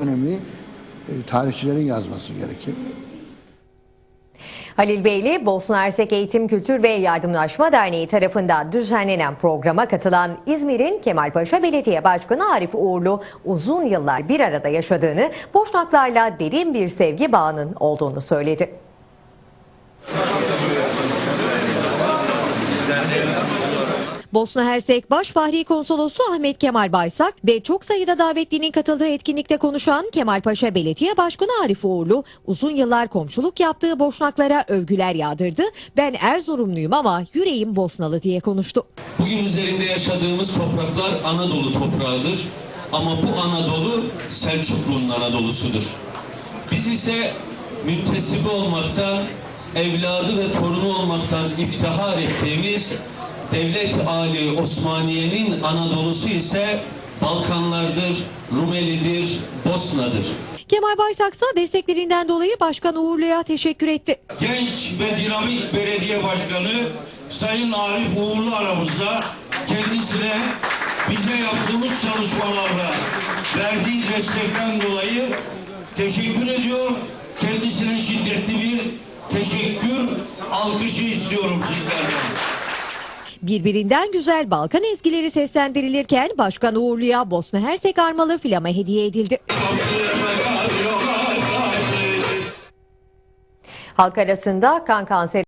dönemi e, tarihçilerin yazması gerekir. Halil Beyli, Bosna Hersek Eğitim Kültür ve Yardımlaşma Derneği tarafından düzenlenen programa katılan İzmir'in Kemalpaşa Belediye Başkanı Arif Uğurlu uzun yıllar bir arada yaşadığını, Boşnaklarla derin bir sevgi bağının olduğunu söyledi. Bosna Hersek Baş Fahri Konsolosu Ahmet Kemal Baysak ve çok sayıda davetlinin katıldığı etkinlikte konuşan Kemalpaşa Belediye Başkanı Arif Uğurlu uzun yıllar komşuluk yaptığı Boşnaklara övgüler yağdırdı. Ben Erzurumluyum ama yüreğim Bosnalı diye konuştu. Bugün üzerinde yaşadığımız topraklar Anadolu toprağıdır. Ama bu Anadolu Selçuklu'nun Anadolu'sudur. Biz ise müntesibi olmakta, evladı ve torunu olmaktan iftihar ettiğimiz Devlet Ali Osmaniye'nin Anadolu'su ise Balkanlardır, Rumelidir, Bosna'dır. Kemal Baysak ise desteklerinden dolayı Başkan Uğurlu'ya teşekkür etti. genç ve dinamik belediye başkanı Sayın Arif Uğurlu aramızda kendisine bize yaptığımız çalışmalarda verdiği destekten dolayı teşekkür ediyor. Kendisine şiddetli bir teşekkür alkışı istiyorum sizlerden. Birbirinden güzel Balkan ezgileri seslendirilirken Başkan Uğurlu'ya Bosna Hersek armalı flama hediye edildi. Halk arasında kan kanseri